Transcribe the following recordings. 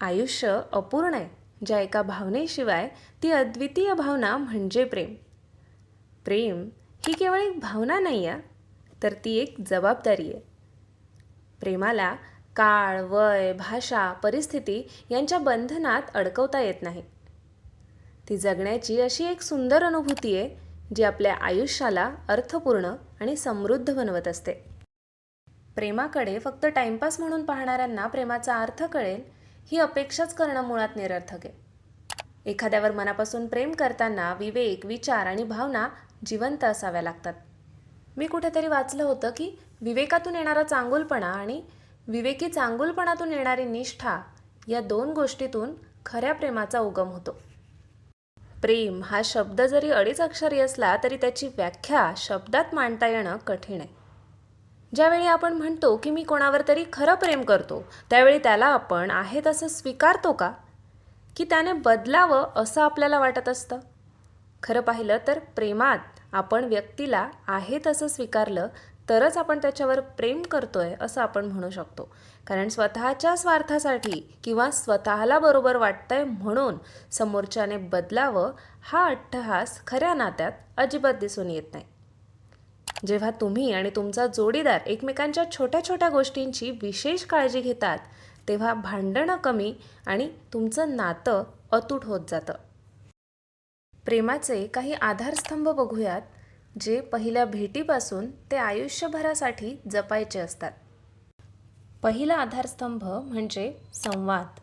आयुष्य अपूर्ण आहे. ज्या एका भावनेशिवाय ती अद्वितीय भावना म्हणजे प्रेम. प्रेम ही केवळ एक भावना नाही आहे तर ती एक जबाबदारी आहे. प्रेमाला काळ वय भाषा परिस्थिती यांच्या बंधनात अडकवता येत नाही. ती जगण्याची अशी एक सुंदर अनुभूती आहे जी आपल्या आयुष्याला अर्थपूर्ण आणि समृद्ध बनवत असते. प्रेमाकडे फक्त टाइमपास म्हणून पाहणाऱ्यांना प्रेमाचा अर्थ कळेल ही अपेक्षाच करणं मुळात निरर्थक आहे. एखाद्यावर मनापासून प्रेम करताना विवेक विचार आणि भावना जिवंत असाव्या लागतात. मी कुठेतरी वाचलं होतं की विवेकातून येणारा चांगुलपणा आणि विवेकी चांगुलपणातून येणारी निष्ठा या दोन गोष्टीतून खऱ्या प्रेमाचा उगम होतो. प्रेम हा शब्द जरी अडीच अक्षरी असला तरी त्याची व्याख्या शब्दात मांडता येणं कठीण आहे. ज्यावेळी आपण म्हणतो की मी कोणावर तरी खरं प्रेम करतो त्यावेळी त्याला आपण आहे तसं स्वीकारतो का? की त्याने बदलावं असं आपल्याला वाटत असतं? खरं पाहिलं तर प्रेमात आपण व्यक्तीला आहे तसं स्वीकारलं तरच आपण त्याच्यावर प्रेम करतोय असं आपण म्हणू शकतो. कारण स्वतःच्या स्वार्थासाठी किंवा स्वतःला बरोबर वाटतंय म्हणून समोरच्याने बदलावं हा अट्टहास खऱ्या नात्यात अजिबात दिसून येत नाही. जेव्हा तुम्ही आणि तुमचा जोडीदार एकमेकांच्या छोट्या छोट्या गोष्टींची विशेष काळजी घेतात तेव्हा भांडणं कमी आणि तुमचं नातं अतूट होत जातं. प्रेमाचे काही आधारस्तंभ बघूयात जे पहिल्या भेटीपासून ते आयुष्यभरासाठी जपायचे असतात. पहिला आधारस्तंभ म्हणजे संवाद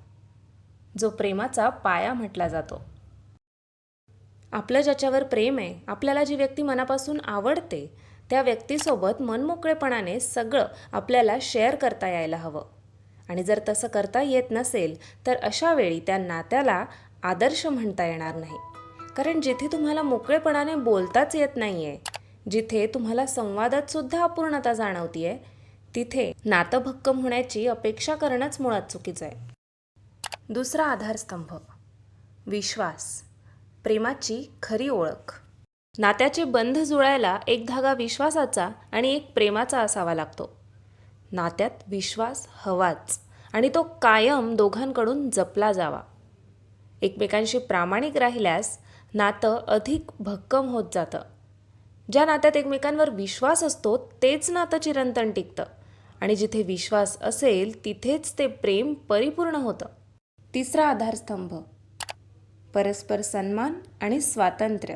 जो प्रेमाचा पाया म्हटला जातो. आपलं ज्याच्यावर प्रेम आहे आपल्याला जी व्यक्ती मनापासून आवडते त्या व्यक्तीसोबत मनमोकळेपणाने सगळं आपल्याला शेअर करता यायला हवं. आणि जर तसं करता येत नसेल तर अशा वेळी त्या नात्याला आदर्श म्हणता येणार नाही. कारण जिथे तुम्हाला मोकळेपणाने बोलताच येत नाही आहे जिथे तुम्हाला संवादात सुद्धा अपूर्णता जाणवतीये तिथे नातं भक्कम होण्याची अपेक्षा करणंच मुळात चुकीचं आहे दुसरा आधारस्तंभ. विश्वास. प्रेमाची खरी ओळख. नात्याचे बंध जुळायला एक धागा विश्वासाचा आणि एक प्रेमाचा असावा लागतो. नात्यात विश्वास हवाच आणि तो कायम दोघांकडून जपला जावा. एकमेकांशी प्रामाणिक राहिल्यास नातं अधिक भक्कम होत जातं. ज्या नात्यात एकमेकांवर विश्वास असतो तेच नातं चिरंतन टिकतं आणि जिथे विश्वास असेल तिथेच ते प्रेम परिपूर्ण होतं. तिसरा आधारस्तंभ. परस्पर सन्मान आणि स्वातंत्र्य.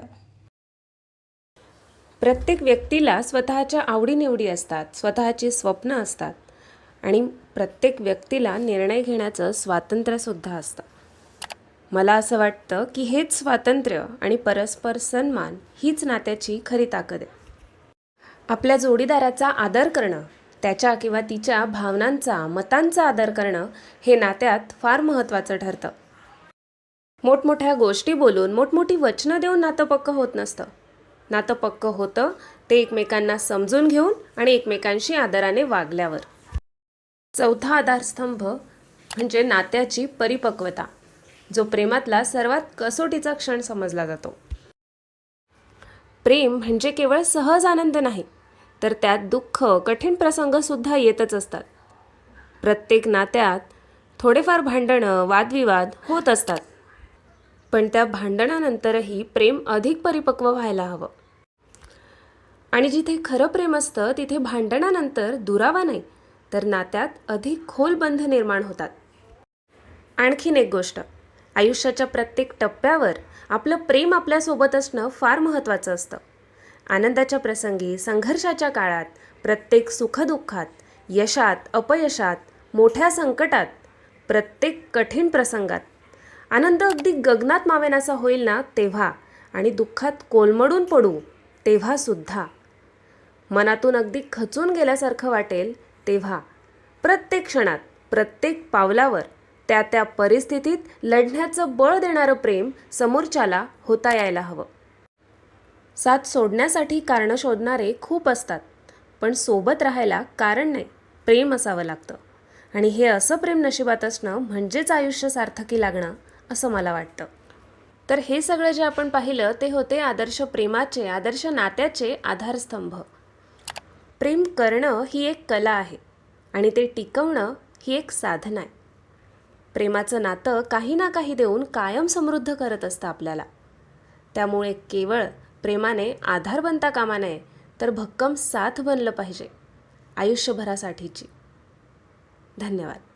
प्रत्येक व्यक्तीला स्वतःच्या आवडीनिवडी असतात स्वतःची स्वप्न असतात आणि प्रत्येक व्यक्तीला निर्णय घेण्याचं स्वातंत्र्यसुद्धा असतं. मला असं वाटतं की हेच स्वातंत्र्य आणि परस्पर सन्मान हीच नात्याची खरी ताकद आहे. आपल्या जोडीदाराचा आदर करणं त्याच्या किंवा तिच्या भावनांचा मतांचा आदर करणं हे नात्यात फार महत्त्वाचं ठरतं. मोठमोठ्या गोष्टी बोलून मोठमोठी वचनं देऊन नातं पक्क होत नसतं. नातं पक्कं होतं ते एकमेकांना समजून घेऊन आणि एकमेकांशी आदराने वागल्यावर. चौथा आधारस्तंभ म्हणजे नात्याची परिपक्वता जो प्रेमातला सर्वात कसोटीचा क्षण समजला जातो. प्रेम म्हणजे केवळ सहज आनंद नाही तर त्यात दुःख कठीण प्रसंगसुद्धा येतच असतात. प्रत्येक नात्यात थोडेफार भांडणं वादविवाद होत असतात. पण त्या भांडणानंतरही प्रेम अधिक परिपक्व व्हायला हवं. आणि जिथे खरं प्रेम असतं तिथे भांडणानंतर दुरावा नाही तर नात्यात अधिक खोल बंध निर्माण होतात. आणखीन एक गोष्ट आयुष्याच्या प्रत्येक टप्प्यावर आपलं प्रेम आपल्यासोबत असणं फार महत्त्वाचं असतं. आनंदाच्या प्रसंगी संघर्षाच्या काळात प्रत्येक सुखदुःखात यशात अपयशात मोठ्या संकटात प्रत्येक कठीण प्रसंगात. आनंद अगदी गगनात मावेनासा होईल ना तेव्हा. आणि दुःखात कोलमडून पडू तेव्हासुद्धा. मनातून अगदी खचून गेल्यासारखं वाटेल तेव्हा प्रत्येक क्षणात प्रत्येक पावलावर त्या त्या परिस्थितीत लढण्याचं बळ देणारं प्रेम समोरच्याला होता यायला हवं. साथ सोडण्यासाठी कारणं शोधणारे खूप असतात पण सोबत राहायला कारण नाही प्रेम असावं लागतं. आणि हे असं प्रेम नशिबात असणं म्हणजेच आयुष्य सार्थकी लागणं असं मला वाटतं. तर हे सगळं जे आपण पाहिलं ते होते आदर्श प्रेमाचे आदर्श नात्याचे आधारस्तंभ. प्रेम करणं ही एक कला आहे आणि ते टिकवणं ही एक साधना आहे. प्रेमाचं नातं काही ना काही देऊन कायम समृद्ध करत असतं आपल्याला. त्यामुळे केवळ प्रेमाने आधार बनता कामा नये तर भक्कम साथ बनलं पाहिजे आयुष्यभरासाठीची. धन्यवाद.